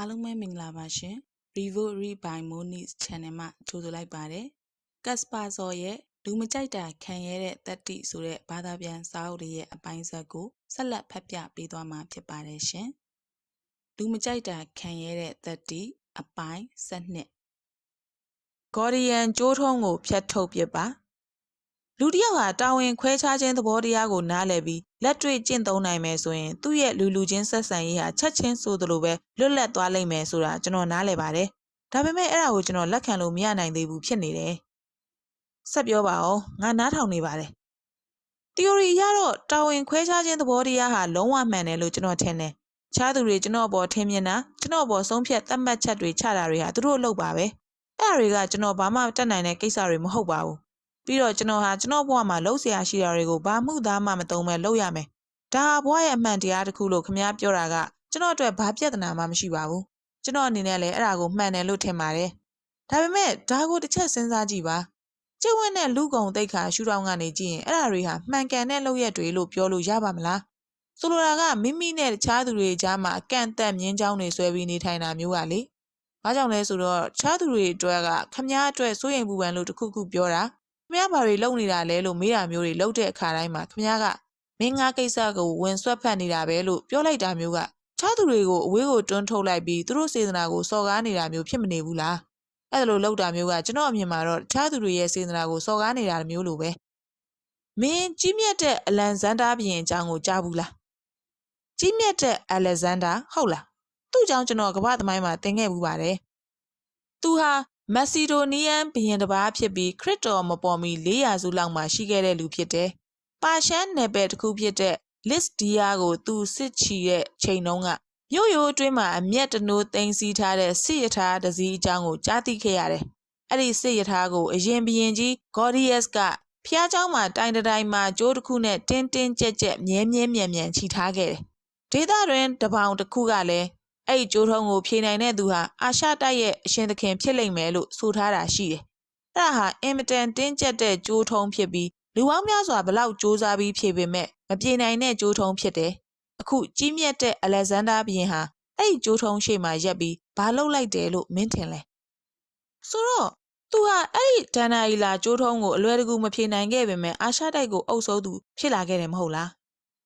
အားလုံးပဲမင်္ဂလာပါရှင် Revory by Moniz Channel မှာကြိုဆိုလိုက်ပါတယ်ကတ်စပါဇော်ရဲ့လူမကြိုက်တာခံရတဲ့တက်တိဆိုတဲ့ဘာသာပြန်စာအုပ်တွေရဲ့အပိုင်းဆက်ကိုဆက်လက်ဖတ်ပြပေးသွားမှာဖြစ်ပါတယ်ရှင်လူမကြိုက်တာခံရတဲ့တက်တိအပိုင်း7ဂေါ်ဒီယန်ကျိုးထုံးကိုဖျက်ထုတ်ပြပါ လူတစ်ယောက်ဟာတာဝန်ခွဲခြားခြင်းသဘောတရားကိုနားလည်ပြီးလက်တွေ့ကျင့်သုံးနိုင်မယ်ဆိုရင်သူ့ရဲ့လူလူချင်းဆက်ဆံရေးဟာချက်ချင်းဆိုသလိုပဲလွတ်လပ်သွားလိမ့်မယ်ဆိုတာကျွန်တော်နားလည်ပါတယ်။ဒါပေမဲ့အဲ့ဒါကိုကျွန်တော်လက်ခံလို့မရနိုင်သေးဘူးဖြစ်နေတယ်။ဆက်ပြောပါဦးငါနားထောင်နေပါတယ်။ theory အရတော့တာဝန်ခွဲခြားခြင်းသဘောတရားဟာလုံးဝမှန်တယ်လို့ကျွန်တော်ထင်တယ်။ခြားသူတွေကျွန်တော်အပေါ်ထင်မြင်တာကျွန်တော်အပေါ်ဆုံးဖြတ်သတ်မှတ်ချက်တွေချတာတွေဟာသူတို့အလုပ်ပါပဲ။အဲ့ဒါတွေကကျွန်တော်ဘာမှတတ်နိုင်တဲ့ကိစ္စတွေမဟုတ်ပါဘူး ပြီးတော့ကျွန်တော်ဟာကျွန်တော်ဘဝမှာလှုပ်ရှားရှိတာတွေကိုဘာမှသားမှမသုံးမဲ့လုပ်ရမယ်။ဒါဟာဘဝရဲ့အမှန်တရားတစ်ခုလို့ခမ ्या ပြောတာကကျွန်တော်အတွက်ဘာပြဿနာမှမရှိပါဘူး။ကျွန်တော်အနေနဲ့လည်းအဲ့ဒါကိုမှန်တယ်လို့ထင်ပါတယ်။ဒါပေမဲ့ဒါကိုတစ်ချက်စဉ်းစားကြည့်ပါ။ကျုပ်ဝင်းနဲ့လူကုံတိတ်ခါရှူတောင်းကနေကြည့်ရင်အဲ့ဒါတွေဟာမှန်ကန်တဲ့လုပ်ရက်တွေလို့ပြောလို့ရပါမလား။ဆိုလိုတာကမိမိနဲ့တခြားသူတွေကြားမှာအကန့်အသတ်မြင်းချောင်းတွေဆွဲပြီးနေထိုင်တာမျိုးကလေ။ဘာကြောင့်လဲဆိုတော့တခြားသူတွေအတွက်ကခမ ्या အတွက်စိုးရိမ်ပူပန်လို့တခုခုပြောတာ ခမရဘာတွေလုပ်နေတာလဲလို့မေးတာမျိုးတွေလုပ်တဲ့အခါတိုင်းမှာခမရကမင်းငါကိစ္စကိုဝင်ဆွက်ဖက်နေတာပဲလို့ပြောလိုက်တာမျိုးကခြားသူတွေကိုအဝေးကိုတွန်းထုတ်လိုက်ပြီးသူတို့စေတနာကိုစော်ကားနေတာမျိုးဖြစ်မနေဘူးလားအဲ့ဒါလိုလုပ်တာမျိုးကကျွန်တော်အမြင်မှာတော့ခြားသူတွေရဲ့စေတနာကိုစော်ကားနေတာမျိုးလိုပဲမင်းကြီးမြတ်တဲ့အလန်ဇန်ဒါဘီရင်အကြောင်းကိုကြားဘူးလားကြီးမြတ်တဲ့အလက်ဇန်ဒါဟုတ်လားသူ့အကြောင်းကျွန်တော်ကမ္ဘာသမိုင်းမှာသင်ခဲ့ဘူးပါတယ်သူဟာ မက်ဆီဒိုနီးယန်ဘုရင်တစ်ပါးဖြစ်ပြီးခရစ်တော်မပေါ်မီ400စုလောက်မှာရှိခဲ့တဲ့လူဖြစ်တယ်။ပါရှန်နယ်ပယ်တစ်ခုဖြစ်တဲ့လစ်ဒီယာကိုသူစစ်ချီတဲ့ချိန်တုန်းကမြို့ရိုးအတွင်းမှာအမျက်တနိုးသိမ်းဆည်းထားတဲ့စစ်ရထားတစည်းအကြောင်းကိုကြားသိခဲ့ရတယ်။အဲ့ဒီစစ်ရထားကိုအရင်ဘုရင်ကြီးဂေါ်ဒီယက်စ်ကဖျားเจ้าမှာတိုင်တိုင်မှာကြိုးတစ်ခုနဲ့တင်းတင်းကြက်ကြက်မြဲမြဲမြန်မြန်ခြိထားခဲ့တယ်။ဒေသတွင်တပောင်တစ်ခုကလည်း အဲ့ဒီကြိုးထုံးကိုဖြေနိုင်တဲ့သူဟာအာရှတိုက်ရဲ့အရှင်သခင်ဖြစ်လိမ့်မယ်လို့ဆိုထားတာရှိတယ်။အဲ့ဒါဟာအင်မတန်တင်းကျပ်တဲ့ကြိုးထုံးဖြစ်ပြီးလူပေါင်းများစွာဘလောက်စူးစမ်းပြီးဖြေပေမဲ့မပြေနိုင်တဲ့ကြိုးထုံးဖြစ်တယ်။အခုကြီးမြတ်တဲ့အလက်ဇန်ဒါဘုရင်ဟာအဲ့ဒီကြိုးထုံးရှေ့မှာရက်ပြီးဘာလုပ်လိုက်တယ်လို့မင်းထင်လဲ။ဆိုတော့သူဟာအဲ့ဒီဒန်နာအီလာကြိုးထုံးကိုအလွယ်တကူမဖြေနိုင်ခဲ့ပေမဲ့အာရှတိုက်ကိုအုပ်စိုးသူဖြစ်လာခဲ့တယ်မဟုတ်လား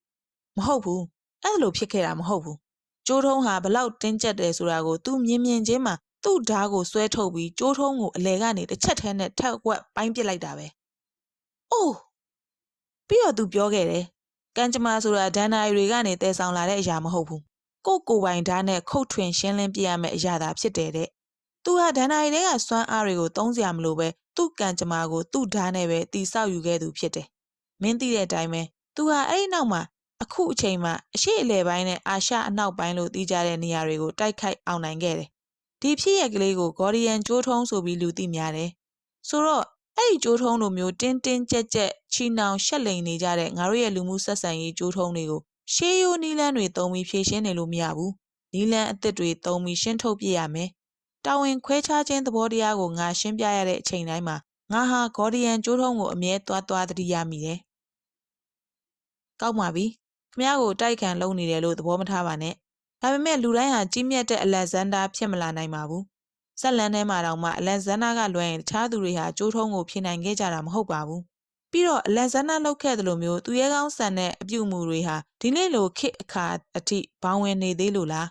။မဟုတ်ဘူး။အဲ့လိုဖြစ်ခဲ့တာမဟုတ်ဘူး ကျိုးထုံးဟာဘလောက်တင်းကျပ်တယ်ဆိုတာကိုသူမြင်မြင်ချင်းမှာသူ့ဓားကိုဆွဲထုတ်ပြီးကျိုးထုံးကိုအလဲကနေတစ်ချက်ထဲနဲ့ထက်ဝက်ပိုင်းပစ်လိုက်တာပဲ။အိုးပြီးတော့သူပြောခဲ့တယ်။ကံကြမ္မာဆိုတာဒန်နာရီတွေကနေတည်ဆောင်လာတဲ့အရာမဟုတ်ဘူး။ကိုကိုပိုင်ဓာတ်နဲ့ခုတ်ထွင်ရှင်းလင်းပြရမယ့်အရာသာဖြစ်တယ်တဲ့။သူဟာဒန်နာရီတွေကစွမ်းအားတွေကိုသုံးစရာမလိုပဲသူ့ကံကြမ္မာကိုသူ့ဓာတ်နဲ့ပဲတီဆောက်ယူခဲ့သူဖြစ်တယ်။မင်းသိတဲ့အတိုင်းပဲသူဟာအဲ့ဒီနောက်မှာ အခုအချိန်မှာအရှိအလဲပိုင်းနဲ့အာရှအနောက်ပိုင်းလို့သိကြတဲ့နေရာတွေကိုတိုက်ခိုက်အောင်နိုင်ခဲ့တယ်။ဒီဖြစ်ရကလေးကို Gordian ကျိုးထုံးဆိုပြီးလူသိများတယ်။ဆိုတော့အဲ့ဒီကျိုးထုံးလိုမျိုးတင်းတင်းကြက်ကြက်ချီနှောင်ရှက်လိန်နေကြတဲ့ငါတို့ရဲ့လူမှုဆက်ဆံရေးကျိုးထုံးတွေကိုရှေးရိုးနီးလန်းတွေသုံးပြီးဖြည့်ရှင်းနေလို့မရဘူး။နီးလန်းအသစ်တွေသုံးပြီးရှင်းထုတ်ပြရမယ်။တာဝန်ခွဲခြားခြင်းသဘောတရားကိုငါရှင်းပြရတဲ့အချိန်တိုင်းမှာငါဟာ Gordian ကျိုးထုံးကိုအမြဲသွားသွားသတိရမိတယ်။ကောက်ပါပြီ ခမ ्या ကိုတိုက်ခံလုပ်နေတယ်လို့သဘောမထားပါနဲ့ဒါပေမဲ့လူတိုင်းဟာကြီးမြတ်တဲ့အလက်ဇန်ဒါဖြစ်မလာနိုင်ပါဘူးဆက်လန်းထဲမှာတောင်မှအလက်ဇန်ဒါကလွှဲရင်တခြားသူတွေဟာကြိုးထုံးကိုဖြေနိုင်ခဲ့ကြတာမဟုတ်ပါဘူးပြီးတော့အလက်ဇန်ဒါလောက်ခဲ့တယ်လို့မျိုးသူရဲကောင်းဆန်တဲ့အပြုမူတွေဟာဒီနေ့လိုခေတ်အခါအထိဘောင်းဝင်နေသေးလို့လား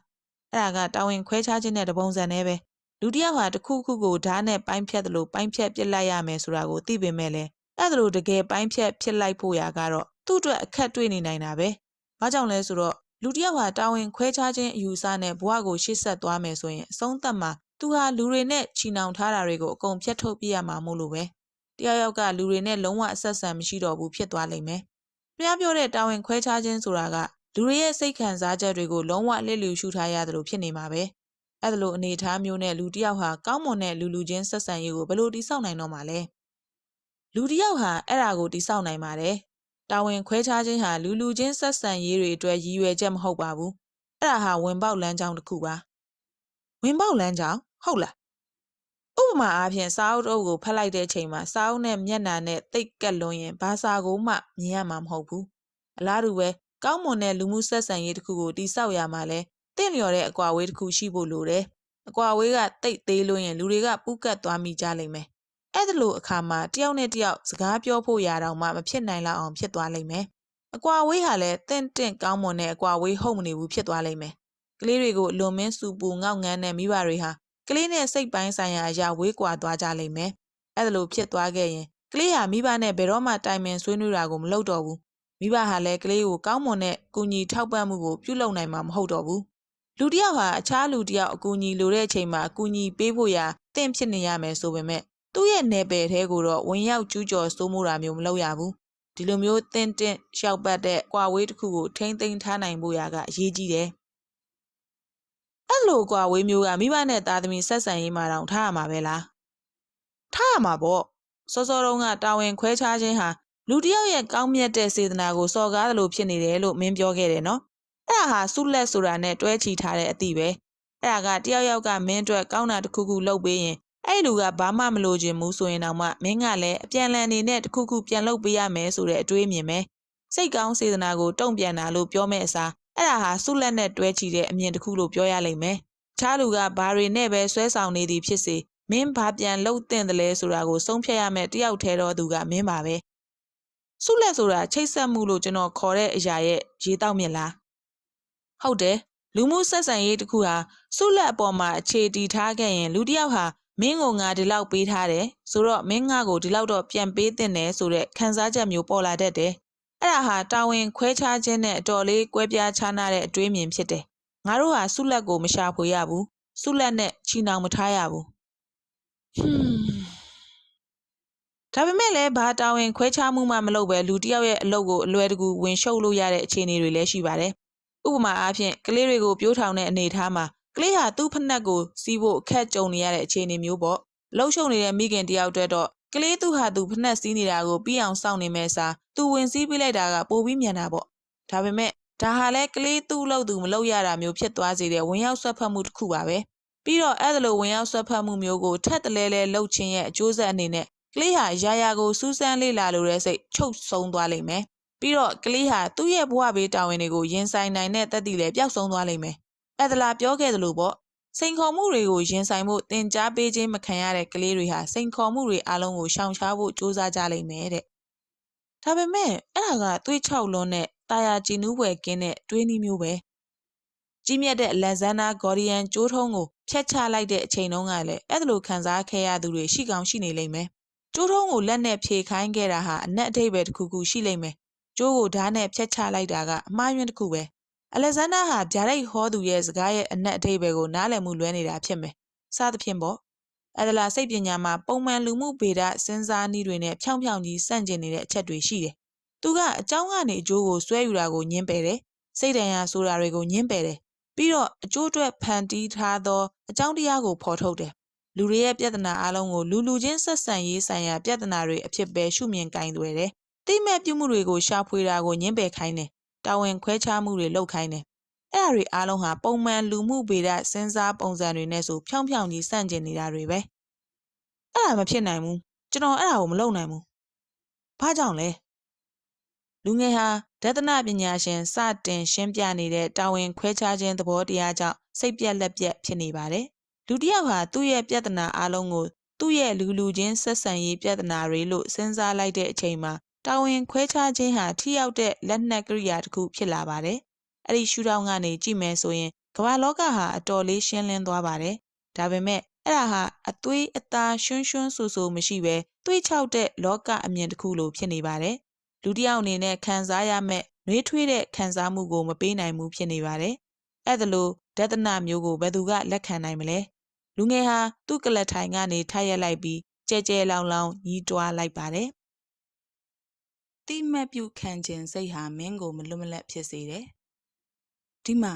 အဲ့ဒါကတာဝန်ခွဲခြားခြင်းတဲ့တပုံစံနဲ့ပဲလူတစ်ယောက်ဟာတစ်ခုခုကိုဓာတ်နဲ့ပိုင်းဖြတ်တယ်လို့ပိုင်းဖြတ်ပြစ်လိုက်ရမယ်ဆိုတာကိုသိပေမဲ့လည်းအဲ့ဒါလိုတကယ်ပိုင်းဖြတ်ဖြစ်လိုက်ဖို့ရာကတော့သူ့အတွက်အခက်တွေ့နေနိုင်တာပဲ။ ဘာကြောင့်လဲဆိုတော့လူတစ်ယောက်ဟာတာဝန်ခွဲခြားခြင်းအယူအဆနဲ့ဘဝကိုရှေ့ဆက်သွားမယ်ဆိုရင်အဆုံးသတ်မှာသူဟာလူတွေနဲ့ချီနှောင်ထားတာတွေကိုအကုန်ဖျက်ထုတ်ပြရမှာမို့လို့ပဲ။တယောက်ယောက်ကလူတွေနဲ့လုံးဝအဆက်ဆံမရှိတော့ဘူးဖြစ်သွားလိမ့်မယ်။ပြပြောတဲ့တာဝန်ခွဲခြားခြင်းဆိုတာကလူတွေရဲ့စိတ်ခံစားချက်တွေကိုလုံးဝလစ်လျူရှုထားရတယ်လို့ဖြစ်နေမှာပဲ။အဲ့ဒါလိုအနေအထားမျိုးနဲ့လူတစ်ယောက်ဟာကောင်းမွန်တဲ့လူလူချင်းဆက်ဆံရေးကိုဘယ်လိုတိစောက်နိုင်တော့မှာလဲ။လူတစ်ယောက်ဟာအဲ့ဒါကိုတိစောက်နိုင်ပါတယ် တာဝန်ခွဲခြားခြင်းဟာလူလူချင်းဆက်ဆံရေးတွေအတွက်ရည်ရွယ်ချက်မဟုတ်ပါဘူးအဲ့ဒါဟာဝင်ပေါက်လမ်းကြောင်းတစ်ခုပါဝင်ပေါက်လမ်းကြောင်းဟုတ်လားဥပမာအားဖြင့်စာအုပ်အုပ်ကိုဖတ်လိုက်တဲ့အချိန်မှာစာအုပ်နဲ့မျက်နှာနဲ့တိတ်ကက်လွန်ရင်ဘာစာကိုမှမြင်ရမှာမဟုတ်ဘူးအလားတူပဲကောင်းမွန်တဲ့လူမှုဆက်ဆံရေးတစ်ခုကိုတိဆောက်ရမှာလဲတင့်လျော်တဲ့အကွာအဝေးတစ်ခုရှိဖို့လိုတယ်အကွာအဝေးကတိတ်သေးလို့ရင်လူတွေကပူးကတ်သွားမိကြလိမ့်မယ် အဲ့ဒါလို့အခါမှာတယောက်နဲ့တယောက်စကားပြောဖို့ရတော့မှမဖြစ်နိုင်လောက်အောင်ဖြစ်သွားလိမ့်မယ်အကွာအဝေးဟာလည်းတင့်တင့်ကောင်းမွန်တဲ့အကွာအဝေးဟုတ်မနေဘူးဖြစ်သွားလိမ့်မယ်ကလေးတွေကိုအလွန်မင်းစူပူငေါက်ငန်းတဲ့မိဘတွေဟာကလေးနဲ့စိတ်ပိုင်းဆိုင်ရာအရာဝေးကွာသွားကြလိမ့်မယ်အဲ့ဒါလို့ဖြစ်သွားခဲ့ရင်ကလေးဟာမိဘနဲ့ဘယ်တော့မှတိုင်ပင်ဆွေးနွေးတာကိုမလုပ်တော့ဘူးမိဘဟာလည်းကလေးကိုကောင်းမွန်တဲ့ကူညီထောက်ပံ့မှုကိုပြုလုပ်နိုင်မှာမဟုတ်တော့ဘူးလူတစ်ယောက်ဟာအခြားလူတစ်ယောက်အကူအညီလိုတဲ့အချိန်မှာအကူအညီပေးဖို့ရာတင့်ဖြစ်နေရမယ်ဆိုပေမဲ့ သူ့ရဲ့နယ်ပယ်ထဲကိုတော့ဝင်ရောက်ကျူးကျော်စိုးမိုးတာမျိုးမလုပ်ရဘူးဒီလိုမျိုးတင့်တင့်ရှောက်ပတ်တဲ့ကွာဝေးတစ်ခုကိုထိမ့်သိမ်းထားနိုင်ဖို့ရာကအရေးကြီးတယ်အဲ့လိုကွာဝေးမျိုးကမိဘနဲ့သားသမီးဆက်ဆံရေးမှာတောင်ထားရမှာပဲလားထားရမှာပေါ့စောစောတုန်းကတာဝန်ခွဲခြားခြင်းဟာလူတစ်ယောက်ရဲ့ကောင်းမြတ်တဲ့စေတနာကိုစော်ကားသလိုဖြစ်နေတယ်လို့မင်းပြောခဲ့တယ်နော်အဲ့ဒါဟာဆုလက်ဆိုတာနဲ့တွဲချီထားတဲ့အသည့်ပဲအဲ့ဒါကတယောက်ယောက်ကမင်းအတွက်ကောင်းတာတစ်ခုခုလုပ်ပေးရင် အဲ့လူကဘာမှမလိုချင်ဘူးဆိုရင်တော့မှမင်းကလည်းအပြန်လန်အနေနဲ့တစ်ခုခုပြန်လုပ်ပေးရမယ်ဆိုတဲ့အတွေးမြင်ပဲစိတ်ကောင်းစေတနာကိုတုံ့ပြန်တာလို့ပြောမဲ့အစားအဲ့ဒါဟာဆုလက်နဲ့တွဲချီတဲ့အမြင်တစ်ခုလို့ပြောရလိမ့်မယ်ချားလူကဘာတွေနဲ့ပဲဆွဲဆောင်နေသည်ဖြစ်စေမင်းဘာပြန်လှုပ်တင်တယ်လဲဆိုတာကိုဆုံးဖြတ်ရမယ်တယောက်ထဲတော့သူကမင်းပါပဲဆုလက်ဆိုတာချိတ်ဆက်မှုလို့ကျွန်တော်ခေါ်တဲ့အရာရဲ့ရေးတောက်မြင်လားဟုတ်တယ်လူမှုဆက်ဆံရေးတစ်ခုဟာဆုလက်အပေါ်မှာအခြေတည်ထားခဲ့ရင်လူတစ်ယောက်ဟာ မင်းကိုငါဒီလောက်ပေးထားတယ်ဆိုတော့မင်းငါကိုဒီလောက်တော့ပြန်ပေးတင်တယ်ဆိုတဲ့ခံစားချက်မျိုးပေါ်လာတတ်တယ်အဲ့ဒါဟာတာဝန်ခွဲခြားခြင်းနဲ့အတော်လေးကွဲပြားခြားနားတဲ့အတွေးမြင်ဖြစ်တယ်ငါတို့ဟာဆုလက်ကိုမရှာဖွေရဘူးဆုလက်နဲ့ချီနှောင်မထားရဘူးဟွန်းဒါပေမဲ့လည်းဘာတာဝန်ခွဲခြားမှုမှမလုပ်ပဲလူတစ်ယောက်ရဲ့အလုပ်ကိုအလွယ်တကူဝင်ရှုပ်လို့ရတဲ့အခြေအနေတွေလည်းရှိပါတယ်။ဥပမာအားဖြင့်ကလေးတွေကိုပြိုးထောင်တဲ့အနေအထားမှာ ကလေးဟာသူ့ဖက်နှက်ကိုစီးဖို့အခက်ကြုံနေရတဲ့အခြေအနေမျိုးပေါ့။လှုပ်ရှုပ်နေတဲ့မိခင်တယောက်အတွက်တော့ကလေးသူ့ဟာသူဖက်နှက်စီးနေတာကိုပြီးအောင်စောင့်နေမဲ့စားသူဝင်စည်းပေးလိုက်တာကပိုပြီးမြန်တာပေါ့။ဒါပေမဲ့ဒါဟာလည်းကလေးသူ့လို့သူမလုပ်ရတာမျိုးဖြစ်သွားစေတဲ့ဝင်ရောက်ဆွတ်ဖက်မှုတစ်ခုပါပဲ။ပြီးတော့အဲ့ဒါလိုဝင်ရောက်ဆွတ်ဖက်မှုမျိုးကိုထက်တလဲလဲလှုပ်ခြင်းရဲ့အကျိုးဆက်အနေနဲ့ကလေးဟာရာရာကိုစူးစမ်းလေ့လာလိုတဲ့စိတ်ချုပ်ဆုံးသွားလိမ့်မယ်။ပြီးတော့ကလေးဟာသူ့ရဲ့ဘဝဘေးတာဝန်တွေကိုရင်ဆိုင်နိုင်တဲ့တက်တည်လည်းပျောက်ဆုံးသွားလိမ့်မယ်။ အဲ့ဒါလာပြောခဲ့သလိုပေါ့စိန်ခေါ်မှုတွေကိုရင်ဆိုင်ဖို့တင် जा ပေးခြင်းမခံရတဲ့ကလေးတွေဟာစိန်ခေါ်မှုတွေအလုံးကိုရှောင်ရှားဖို့ကြိုးစားကြလိမ့်မယ်တဲ့။ဒါပေမဲ့အဲ့ဒါကသွေးချောက်လွန်းတဲ့တာယာကြည်နူးွယ်ကင်းတဲ့တွေးနည်းမျိုးပဲ။ကြီးမြတ်တဲ့လက်ဇန်နာဂေါ်ဒီယန်ကျိုးထုံးကိုဖျက်ချလိုက်တဲ့အချိန်တုန်းကလည်းအဲ့ဒါလိုခံစားခဲ့ရသူတွေရှိကောင်းရှိနေလိမ့်မယ်။ကျိုးထုံးကိုလက်နဲ့ဖြေခိုင်းခဲ့တာဟာအနက်အထိပ်ပဲတစ်ခုခုရှိလိမ့်မယ်။ကျိုးကိုဓာတ်နဲ့ဖြတ်ချလိုက်တာကအမှားယွင်းတစ်ခုပဲ။ အလက်ဇန္ဒားဟာဗျာဒိတ်ဟောသူရဲ့စကားရဲ့အနက်အထိပ္ပယ်ကိုနားလည်မှုလွဲနေတာဖြစ်မယ်။စသဖြင့်ပေါ့။အဲဒလာစိတ်ပညာမှာပုံမှန်လူမှုဗေဒစဉ်းစားနည်းတွေနဲ့ဖြောင်းဖြောင်းကြီးစန့်ကျင်နေတဲ့အချက်တွေရှိတယ်။သူကအကြောင်းကနေအကျိုးကိုဆွဲယူတာကိုညှင်းပယ်တယ်။စိတ်တန်ရာဆိုတာတွေကိုညှင်းပယ်တယ်။ပြီးတော့အကျိုးအတွက်ဖန်တီးထားသောအကြောင်းတရားကိုဖော်ထုတ်တယ်။လူတွေရဲ့ပြဿနာအလုံးကိုလူလူချင်းဆက်ဆံရေးဆိုင်ရာပြဿနာတွေအဖြစ်ပဲရှုမြင်ကင်တွယ်တယ်။တိမဲ့ပြုမှုတွေကိုရှာဖွေတာကိုညှင်းပယ်ခိုင်းတယ် တာဝန်ခွဲခြားမှုတွေလုပ်ခိုင်းတယ်။အဲ့ဒါတွေအားလုံးဟာပုံမှန်လူမှုဗေဒစဉ်းစားပုံစံတွေနဲ့ဆိုဖြောင်းဖြောင်းကြီးစန့်ကျင်နေတာတွေပဲ။အဲ့ဒါမဖြစ်နိုင်ဘူး။ကျွန်တော်အဲ့ဒါကိုမလုပ်နိုင်ဘူး။ဘာကြောင့်လဲ။လူငယ်ဟာဒသနပညာရှင်စတင်ရှင်းပြနေတဲ့တာဝန်ခွဲခြားခြင်းသဘောတရားကြောင့်စိတ်ပြက်လက်ပြက်ဖြစ်နေပါတယ်။လူတစ်ယောက်ဟာသူ့ရဲ့ပြဿနာအလုံးကိုသူ့ရဲ့လူလူချင်းဆက်ဆံရေးပြဿနာတွေလို့စဉ်းစားလိုက်တဲ့အချိန်မှာ တာဝန်ခွဲခြားခြင်းဟာထိရောက်တဲ့လက်နက်ကိရိယာတစ်ခုဖြစ်လာပါတယ်။အဲ့ဒီရှုထောင့်ကနေကြည့်မယ်ဆိုရင်ကမ္ဘာလောကဟာအတော်လေးရှင်းလင်းသွားပါတယ်။ဒါပေမဲ့အဲ့ဒါဟာအသွေးအသားရှွန်းရှွန်းဆူဆူမရှိဘဲသွေးချောက်တဲ့လောကအမြင်တစ်ခုလိုဖြစ်နေပါတယ်။လူတစ်ယောက်အနေနဲ့ခံစားရမယ့်နှွေးထွေးတဲ့ခံစားမှုကိုမပေးနိုင်ဘူးဖြစ်နေပါတယ်။အဲ့ဒါလို့ဒသနမျိုးကိုဘယ်သူကလက်ခံနိုင်မလဲလူငယ်ဟာသူ့ကလတ်ထိုင်ကနေထားရက်လိုက်ပြီးကြဲကြဲလောင်လောင်ညီးတွားလိုက်ပါတယ် တိမတ်ပြုခံခြင်းစိတ်ဟာမင်းကိုမလွတ်မလပ်ဖြစ်စေတယ်ဒီမှာ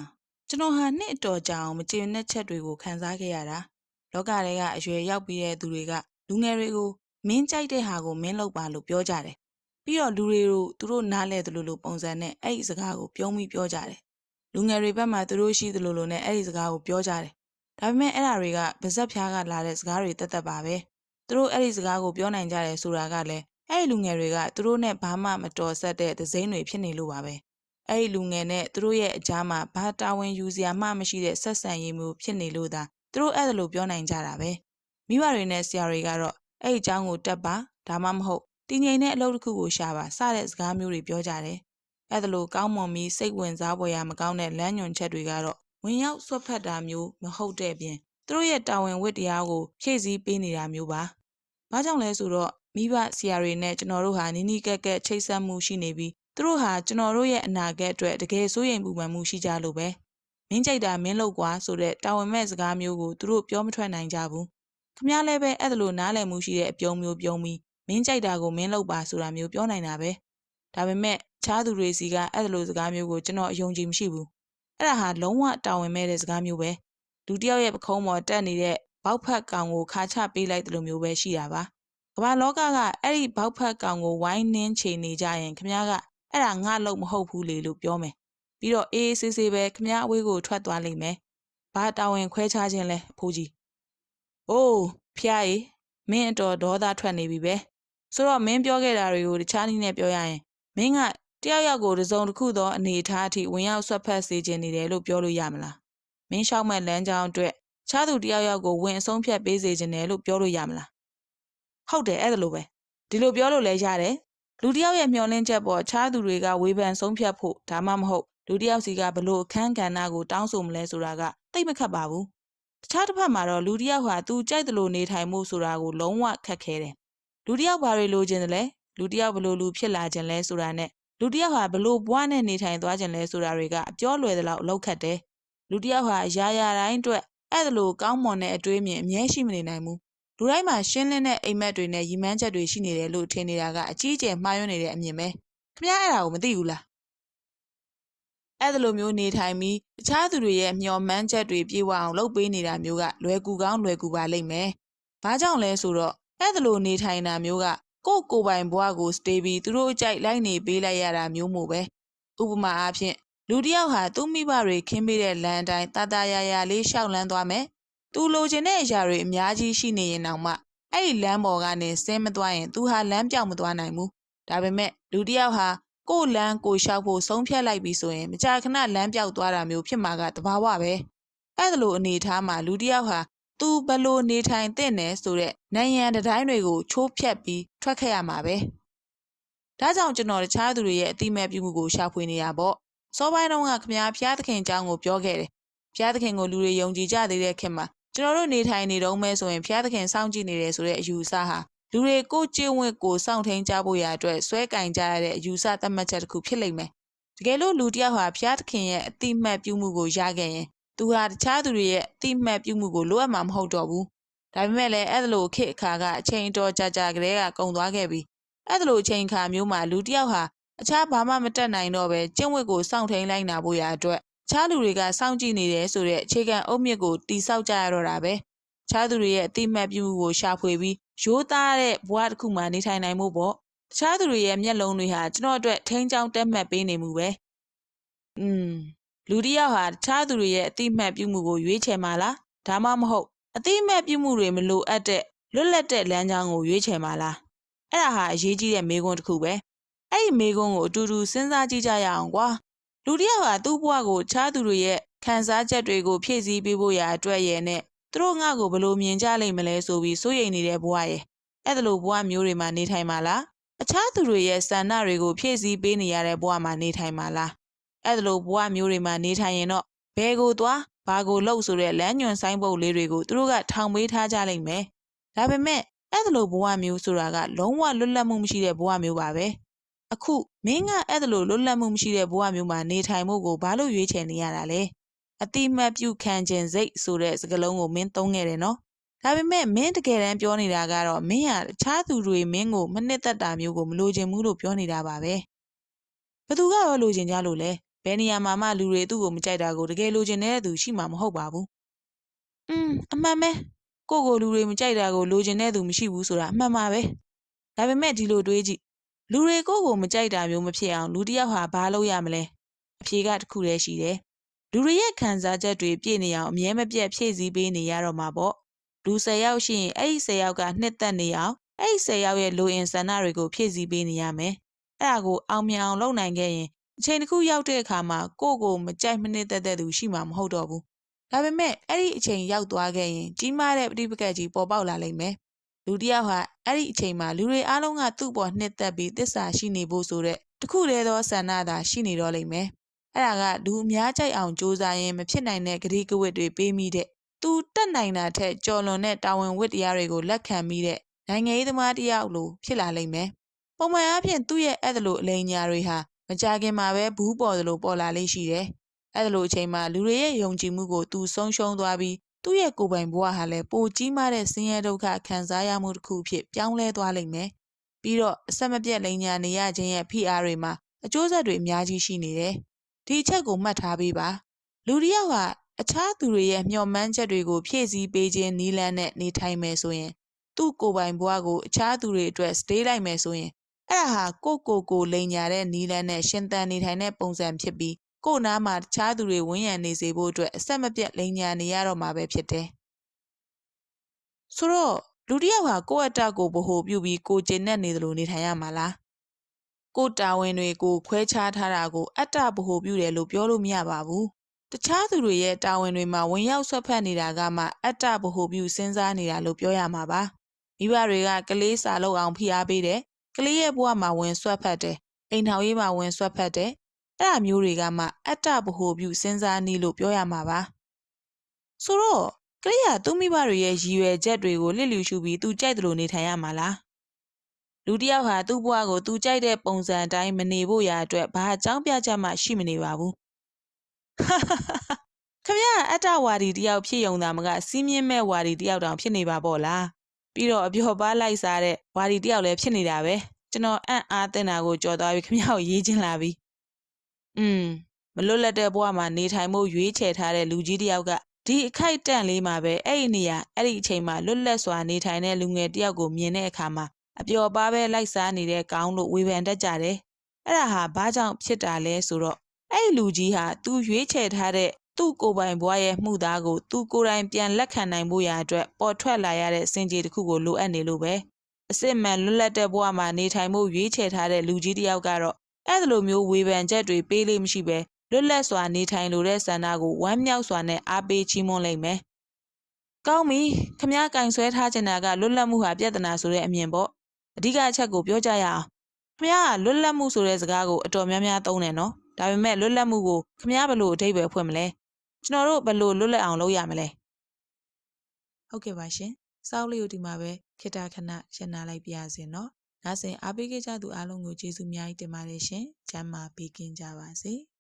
ကျွန်တော်ဟာနှစ်အတော်ကြာအောင်မကျေနပ်ချက်တွေကိုခံစားခဲ့ရတာလောကထဲကအရွယ်ရောက်ပြီးတဲ့သူတွေကလူငယ်တွေကိုမင်းကြိုက်တဲ့ဟာကိုမင်းလုပ်ပါလို့ပြောကြတယ်ပြီးတော့လူတွေတို့သူတို့နားလဲသလိုလိုပုံစံနဲ့အဲ့ဒီစကားကိုပြုံးပြီးပြောကြတယ်လူငယ်တွေဘက်မှာသူတို့ရှိသလိုလိုနဲ့အဲ့ဒီစကားကိုပြောကြတယ်ဒါပေမဲ့အဲ့ဒါတွေကဗဇက်ဖျားကလာတဲ့စကားတွေတက်တက်ပါပဲသူတို့အဲ့ဒီစကားကိုပြောနိုင်ကြတယ်ဆိုတာကလည်း အဲ့ဒီလူငယ်တွေကသူတို့နဲ့ဘာမှမတော်ဆက်တဲ့သစိမ်းတွေဖြစ်နေလို့ပါပဲအဲ့ဒီလူငယ်နဲ့သူတို့ရဲ့အကြားမှာဘာတာဝန်ယူစရာမှမရှိတဲ့ဆက်ဆံရေးမျိုးဖြစ်နေလို့သာသူတို့အဲ့ဒါလိုပြောနိုင်ကြတာပဲမိဘတွေနဲ့ဆရာတွေကတော့အဲ့ဒီအကြောင်းကိုတက်ပါဒါမှမဟုတ်တည်ငြိမ်တဲ့အလုပ်တစ်ခုကိုရှာပါစတဲ့စကားမျိုးတွေပြောကြတယ်အဲ့ဒါလိုကောင်းမွန်ပြီးစိတ်ဝင်စားဖွယ်ရာမကောင်းတဲ့လမ်းညွန်ချက်တွေကတော့ဝင်ရောက်ဆွတ်ဖက်တာမျိုးမဟုတ်တဲ့ပြင်သူတို့ရဲ့တာဝန်ဝတ္တရားကိုဖြည့်ဆည်းပေးနေတာမျိုးပါ။ဘာကြောင့်လဲဆိုတော့ မိဘဆရာတွေနဲ့ကျွန်တော်တို့ဟာနီးနီးကပ်ကပ်ချိတ်ဆက်မှုရှိနေပြီးသူတို့ဟာကျွန်တော်တို့ရဲ့အနာဂတ်အတွက်တကယ်စိုးရိမ်ပူပန်မှုရှိကြလို့ပဲ။မင်းကြိုက်တာမင်းလုပ်ကွာဆိုတဲ့တာဝန်မဲ့စကားမျိုးကိုသူတို့ပြောမထွက်နိုင်ကြဘူး။ခမ ्या လည်းပဲအဲ့ဒါလိုနားလည်မှုရှိတဲ့အပြုံးမျိုးပြုံးပြီးမင်းကြိုက်တာကိုမင်းလုပ်ပါဆိုတာမျိုးပြောနိုင်တာပဲ။ဒါပေမဲ့ခြားသူတွေစီကအဲ့ဒါလိုစကားမျိုးကိုကျွန်တော်အယုံကြည်မရှိဘူး။အဲ့ဒါဟာလုံးဝတာဝန်မဲ့တဲ့စကားမျိုးပဲ။လူတစ်ယောက်ရဲ့ပခုံးပေါ်တက်နေတဲ့ဘောက်ဖက်ကောင်ကိုခါချပေးလိုက်တယ်လို့မျိုးပဲရှိတာပါ ကမ္ဘာလောကကအဲ့ဒီဘောက်ဖက်ကောင်ကိုဝိုင်းနှင်းချေနေကြရင်ခမ ्या ကအဲ့ဒါငါလို့မဟုတ်ဘူးလေလို့ပြောမယ်ပြီးတော့အေးအေးဆေးဆေးပဲခမ ्या အဝေးကိုထွက်သွားလိမ့်မယ်ဘာတာဝန်ခွဲခြားခြင်းလဲအဖိုးကြီးအိုးဖျားရီမင်းအတော်ဒေါသထွက်နေပြီပဲဆိုတော့မင်းပြောခဲ့တာတွေကိုတခြားနည်းနဲ့ပြောရရင်မင်းကတယောက်ယောက်ကိုတစုံတစ်ခုသောအနေအထားအထိဝင်ရောက်ဆွတ်ဖက်စေခြင်းနေတယ်လို့ပြောလို့ရမလားမင်းလျှောက်မဲ့လမ်းကြောင်းအတွက်ခြားသူတယောက်ယောက်ကိုဝင်အဆုံးဖြတ်ပေးစေခြင်းတယ်လို့ပြောလို့ရမလား ဟုတ်တယ်အဲ့ဒါလိုပဲဒီလိုပြောလို့လည်းရတယ်လူတယောက်ရဲ့မျှော်လင့်ချက်ပေါ်ခြားသူတွေကဝေဖန်ဆုံးဖြတ်ဖို့ဒါမှမဟုတ်လူတယောက်စီကဘလို့အခန်းကဏ္ဍကိုတောင်းဆိုမလဲဆိုတာကတိတ်မခတ်ပါဘူးတခြားတစ်ဖက်မှာတော့လူတယောက်ဟာသူကြိုက်တယ်လို့နေထိုင်မှုဆိုတာကိုလုံးဝခက်ခဲတယ်လူတယောက်ဘာတွေလိုချင်တယ်လဲလူတယောက်ဘလို့လူဖြစ်လာခြင်းလဲဆိုတာနဲ့လူတယောက်ဟာဘလို့ဘွားနဲ့နေထိုင်သွားခြင်းလဲဆိုတာတွေကအပြောလွယ်သလောက်အလောက်ခတ်တယ်လူတယောက်ဟာရာရာတိုင်းအတွက်အဲ့ဒါလိုကောင်းမွန်တဲ့အတွေးမြင်အမြဲရှိမနေနိုင်ဘူး လူတိုင်းမှာရှင်းလင်းတဲ့အိမ်မက်တွေနဲ့ရည်မှန်းချက်တွေရှိနေတယ်လို့ထင်နေတာကအကြီးအကျယ်မှားယွင်းနေတဲ့အမြင်ပဲခင်ဗျားအဲ့ဒါကိုမသိဘူးလားအဲ့ဒါလိုမျိုးနေထိုင်ပြီးတခြားသူတွေရဲ့မျှော်မှန်းချက်တွေပြေဝအောင်လုပ်ပေးနေတာမျိုးကလွယ်ကူကောင်းလွယ်ကူပါလိမ့်မယ်ဘာကြောင့်လဲဆိုတော့အဲ့ဒါလိုနေထိုင်တာမျိုးကကိုယ့်ကိုယ်ပိုင်ဘဝကိုစတေးပြီးသူတို့အကြိုက်လိုက်နေပေးလိုက်ရတာမျိုးမို့ပဲဥပမာအားဖြင့်လူတစ်ယောက်ဟာသူ့မိဘတွေခင်းပေးတဲ့လမ်းအတိုင်းတာတာယာယာလေးရှောက်လန်းသွားမယ် သူလိုချင်တဲ့အရာတွေအများကြီးရှိနေရင်တောင်မှအဲ့ဒီလမ်းပေါ်ကနေဆင်းမသွားရင်သူဟာလမ်းပြောင်းမသွားနိုင်ဘူးဒါပေမဲ့လူတစ်ယောက်ဟာကိုယ်လမ်းကိုလျှောက်ဖို့ဆုံးဖြတ်လိုက်ပြီဆိုရင်မကြာခဏလမ်းပြောက်သွားတာမျိုးဖြစ်မှာကတဘာဝပဲအဲ့ဒါလိုအနေထားမှာလူတစ်ယောက်ဟာသူဘလို့နေထိုင်တဲ့နယ်ဆိုတဲ့နိုင်ရန်တိုင်းတွေကိုချိုးဖြက်ပြီးထွက်ခဲ့ရမှာပဲဒါကြောင့်ကျွန်တော်တခြားသူတွေရဲ့အတိမဲ့ပြုမှုကိုရှာဖွေနေတာပေါ့စောပိုင်းတုန်းကခမည်းဖျားသခင်အကြောင်းကိုပြောခဲ့တယ်ဖျားသခင်ကိုလူတွေယုံကြည်ကြသေးတဲ့ခင်မှာ ကျွန်တော်တို့နေထိုင်နေတော့မဲဆိုရင်ဖျားသခင်စောင့်ကြည့်နေတယ်ဆိုတဲ့အယူအဆဟာလူတွေကိုကျင့်ဝတ်ကိုစောင့်ထိန်ကြဖို့ရအတွက်ဆွဲကင်ကြရတဲ့အယူဆသတ်မှတ်ချက်တစ်ခုဖြစ်လိမ့်မယ်တကယ်လို့လူတစ်ယောက်ဟာဖျားသခင်ရဲ့အတိမတ်ပြုမှုကိုရခဲ့ရင်သူဟာတခြားသူတွေရဲ့အတိမတ်ပြုမှုကိုလိုအပ်မှာမဟုတ်တော့ဘူးဒါပေမဲ့လည်းအဲ့ဒါလိုခေတ်အခါကအချိန်တော်ကြာကြာကလေးကကုံသွားခဲ့ပြီအဲ့ဒါလိုအချိန်အခါမျိုးမှာလူတစ်ယောက်ဟာအခြားဘာမှမတက်နိုင်တော့ပဲကျင့်ဝတ်ကိုစောင့်ထိန်လိုက်နာဖို့ရအတွက် ခြားလူတွေကစောင့်ကြည့်နေတယ်ဆိုတဲ့အခြေခံအုတ်မြစ်ကိုတိဆောက်ကြရတော့တာပဲခြားသူတွေရဲ့အတိမတ်ပြုမှုကိုရှာဖွေပြီးရိုးသားတဲ့ဘဝတစ်ခုမှာနေထိုင်နိုင်မှုပေါ့တခြားသူတွေရဲ့မျက်လုံးတွေဟာကျွန်တော်အတွက်ထိန်းချောင်းတက်မှတ်ပေးနေမှုပဲอืมလူတစ်ယောက်ဟာတခြားသူတွေရဲ့အတိမတ်ပြုမှုကိုရွေးချယ်မှာလားဒါမှမဟုတ်အတိမတ်ပြုမှုတွေမလိုအပ်တဲ့လွတ်လပ်တဲ့လမ်းကြောင်းကိုရွေးချယ်မှာလားအဲ့ဒါဟာအရေးကြီးတဲ့မေးခွန်းတစ်ခုပဲအဲ့ဒီမေးခွန်းကိုအတူတူစဉ်းစားကြည့်ကြရအောင်ကွာ လူတစ်ယောက်ဟာသူ့ဘဝကိုခြားသူတွေရဲ့ခံစားချက်တွေကိုဖြည့်ဆည်းပေးဖို့ရာအတွက်ရဲ့နဲ့သူတို့ငါ့ကိုဘယ်လိုမြင်ကြလိမ့်မလဲဆိုပြီးစိုးရိမ်နေတဲ့ဘဝရဲ့အဲ့ဒါလိုဘဝမျိုးတွေမှာနေထိုင်မှာလားအခြားသူတွေရဲ့ဆန္ဒတွေကိုဖြည့်ဆည်းပေးနေရတဲ့ဘဝမှာနေထိုင်မှာလားအဲ့ဒါလိုဘဝမျိုးတွေမှာနေထိုင်ရင်တော့ဘယ်ကိုသွားဘာကိုလုပ်ဆိုတဲ့လမ်းညွန်ဆိုင်ပုတ်လေးတွေကိုသူတို့ကထောင်ပေးထားကြလိမ့်မယ်ဒါပေမဲ့အဲ့ဒါလိုဘဝမျိုးဆိုတာကလုံးဝလွတ်လပ်မှုမရှိတဲ့ဘဝမျိုးပါပဲ အခုမင်းကအဲ့ဒါလိုလွတ်လပ်မှုမရှိတဲ့ဘဝမျိုးမှာနေထိုင်မှုကိုဘာလို့ရွေးချယ်နေရတာလဲအတိမတ်ပြုခံခြင်းစိတ်ဆိုတဲ့စကားလုံးကိုမင်းသုံးခဲ့တယ်နော်ဒါပေမဲ့မင်းတကယ်တမ်းပြောနေတာကတော့မင်းဟာအခြားသူတွေမင်းကိုမနှစ်သက်တာမျိုးကိုမလိုချင်ဘူးလို့ပြောနေတာပါပဲဘသူကရောလိုချင်ကြလို့လဲဘယ်နေရာမှာမှလူတွေသူ့ကိုမကြိုက်တာကိုတကယ်လိုချင်တဲ့သူရှိမှာမဟုတ်ပါဘူးอืมအမှန်ပဲကိုကိုလူတွေမကြိုက်တာကိုလိုချင်တဲ့သူမရှိဘူးဆိုတာအမှန်ပါပဲဒါပေမဲ့ဒီလိုတွေးကြည့် လူတွေကိုကိုမကြိုက်တာမျိုးမဖြစ်အောင်လူတစ်ယောက်ဟာဘာလုပ်ရမလဲအဖြေကတစ်ခုတည်းရှိတယ်လူတွေရဲ့ခံစားချက်တွေပြည့်နေအောင်အမြဲမပြတ်ဖြည့်ဆည်းပေးနေရတော့မှာပေါ့လူ10ယောက်ရှိရင်အဲ့ဒီ10ယောက်ကနှစ်သက်နေအောင်အဲ့ဒီ10ယောက်ရဲ့လိုအင်ဆန္ဒတွေကိုဖြည့်ဆည်းပေးနေရမယ်အဲ့ဒါကိုအောင်မြင်အောင်လုပ်နိုင်ခဲ့ရင်အချိန်တစ်ခုရောက်တဲ့အခါမှာကိုယ့်ကိုမကြိုက်မနစ်သက်တဲ့သူရှိမှာမဟုတ်တော့ဘူးဒါပေမဲ့အဲ့ဒီအချိန်ရောက်သွားခဲ့ရင်ကြီးမားတဲ့ပဋိပက္ခကြီးပေါ်ပေါက်လာလိမ့်မယ် လူတစ်ယောက်ဟာအဲ့ဒီအချိန်မှာလူတွေအားလုံးကသူ့ပေါ်နှစ်သက်ပြီးတစ္ဆာရှိနေဖို့ဆိုတဲ့တခုတည်းသောဆန္ဒသာရှိနေတော့လိမ့်မယ်အဲ့ဒါကလူအများကြိုက်အောင်စူးစမ်းရင်မဖြစ်နိုင်တဲ့ဂတိကဝတ်တွေပေးမိတဲ့သူတက်နိုင်တာထက်ကြော်လွန်တဲ့တာဝန်ဝတ္တရားတွေကိုလက်ခံမိတဲ့နိုင်ငံရေးသမားတစ်ယောက်လိုဖြစ်လာလိမ့်မယ်ပုံမှန်အားဖြင့်သူ့ရဲ့အဲ့ဒါလိုအလိမ်ညာတွေဟာမကြခင်မှာပဲဘူးပေါ်သလိုပေါ်လာလေးရှိတယ်။အဲ့ဒါလိုအချိန်မှာလူတွေရဲ့ယုံကြည်မှုကိုသူဆုံးရှုံးသွားပြီး သူ့ရဲ့ကိုယ်ပိုင်ဘဝဟာလည်းပိုကြီးမားတဲ့ဆင်းရဲဒုက္ခခံစားရမှုတစ်ခုဖြစ်ပြောင်းလဲသွားလိမ့်မယ်။ပြီးတော့အဆက်မပြတ်လိမ်ညာနေရခြင်းရဲ့ဖိအားတွေမှာအကျိုးဆက်တွေအများကြီးရှိနေတယ်။ဒီအချက်ကိုမှတ်ထားပေးပါ။လူတစ်ယောက်ဟာအခြားသူတွေရဲ့မျှော်မှန်းချက်တွေကိုဖြည့်ဆည်းပေးခြင်းနီးလန်းနဲ့နေထိုင်မယ်ဆိုရင်သူ့ကိုယ်ပိုင်ဘဝကိုအခြားသူတွေအတွက်စတေးလိုက်မယ်ဆိုရင်အဲ့ဒါဟာကိုကိုကိုလိန်ညာတဲ့နီလန်းနဲ့ရှင်သန်နေထိုင်တဲ့ပုံစံဖြစ်ပြီး ကို့နားမှာတခြားသူတွေဝန်းရံနေစေဖို့အတွက်အဆက်မပြတ်လိန်ညာနေရတော့မှာပဲဖြစ်တယ်။ဆိုတော့လူတစ်ယောက်ဟာကိုယ့်အတ္တကိုဗဟုပြုပြီးကိုကျင်နဲ့နေသလိုနေထိုင်ရမှာလား။ကိုတာဝန်တွေကိုခွဲခြားထားတာကိုအတ္တဗဟုပြုတယ်လို့ပြောလို့မရပါဘူး။တခြားသူတွေရဲ့တာဝန်တွေမှာဝင်ရောက်ဆွတ်ဖက်နေတာကမှအတ္တဗဟုပြုစဉ်းစားနေတာလို့ပြောရမှာပါ။မိဘတွေကကလေးစာလုပ်အောင်ဖိအားပေးတယ်ကလေးရဲ့ဘဝမှာဝင်ဆွတ်ဖက်တယ်အိမ်ထောင်ရေးမှာဝင်ဆွတ်ဖက်တယ် အဲ့ဒါမျိုးတွေကမှအတ္တဗဟိုပြုစဉ်းစားနည်းလို့ပြောရမှာပါဆိုတော့ကလေးကသူ့မိဘတွေရဲ့ရည်ရွယ်ချက်တွေကိုလစ်လျူရှုပြီးသူကြိုက်တယ်လို့နေထိုင်ရမှာလားလူတစ်ယောက်ဟာသူ့ဘဝကိုသူကြိုက်တဲ့ပုံစံအတိုင်းမနေဖို့ရာအတွက်ဘာအကြောင်းပြချက်မှရှိမနေပါဘူးခမရအတ္တဝါဒီတယောက်ဖြစ်ယုံတာမကစီးမြင့်မဲ့ဝါဒီတယောက်တောင်ဖြစ်နေပါပေါ့လားပြီးတော့အပြောပါလိုက်စားတဲ့ဝါဒီတယောက်လည်းဖြစ်နေတာပဲကျွန်တော်အံ့အားသင့်တာကိုကြော်သွားပြီးခမရောက်ရေးချင်းလာပြီ อืมမလွတ်လပ်တဲ့ဘဝမှာနေထိုင်မှုရွေးချယ်ထားတဲ့လူကြီးတယောက်ကဒီအခိုက်တန့်လေးမှာပဲအဲ့ဒီနေရာအဲ့ဒီအချိန်မှာလွတ်လပ်စွာနေထိုင်တဲ့လူငယ်တယောက်ကိုမြင်တဲ့အခါမှာအပျော်ပါးပဲလိုက်စားနေတဲ့ကောင်းလို့ဝေဖန်တတ်ကြတယ်အဲ့ဒါဟာဘာကြောင့်ဖြစ်တာလဲဆိုတော့အဲ့ဒီလူကြီးဟာသူရွေးချယ်ထားတဲ့သူ့ကိုယ်ပိုင်ဘွားရဲ့မှုသားကိုသူကိုယ်တိုင်ပြန်လက်ခံနိုင်ဖို့ရာအတွက်ပေါ်ထွက်လာရတဲ့စင်ကြေတစ်ခုကိုလိုအပ်နေလို့ပဲအစစ်မှန်လွတ်လပ်တဲ့ဘဝမှာနေထိုင်မှုရွေးချယ်ထားတဲ့လူကြီးတစ်ယောက်ကတော့ အဲ့ဒီလိုမျိုးဝေဖန်ချက်တွေပေးလို့မရှိပဲလွတ်လပ်စွာနေထိုင်လိုတဲ့ဆန္ဒကိုဝမ်းမြောက်စွာနဲ့အားပေးချီးမွမ်းလိုက်မယ်။ကောင်းပြီခမည်းကင်ဆွဲထားချင်တာကလွတ်လပ်မှုဟာပြဿနာဆိုတဲ့အမြင်ပေါ့။အဓိကအချက်ကိုပြောကြရအောင်။ခမည်းကလွတ်လပ်မှုဆိုတဲ့စကားကိုအတော်များများသုံးတယ်နော်။ဒါပေမဲ့လွတ်လပ်မှုကိုခမည်းဘယ်လိုအဓိပ္ပာယ်ဖွင့်မလဲကျွန်တော်တို့ဘယ်လိုလွတ်လပ်အောင်လုပ်ရမလဲဟုတ်ကဲ့ပါရှင်စောက်လေးကိုဒီမှာပဲခေတ္တခဏရှင်းနာလိုက်ပြရစီနော် နားဆင်အားပေးခဲ့ကြသူအားလုံးကိုကျေးဇူးအများကြီးတင်ပါတယ်ရှင်ကျမ်းမာပေးကင်းကြပါစေ။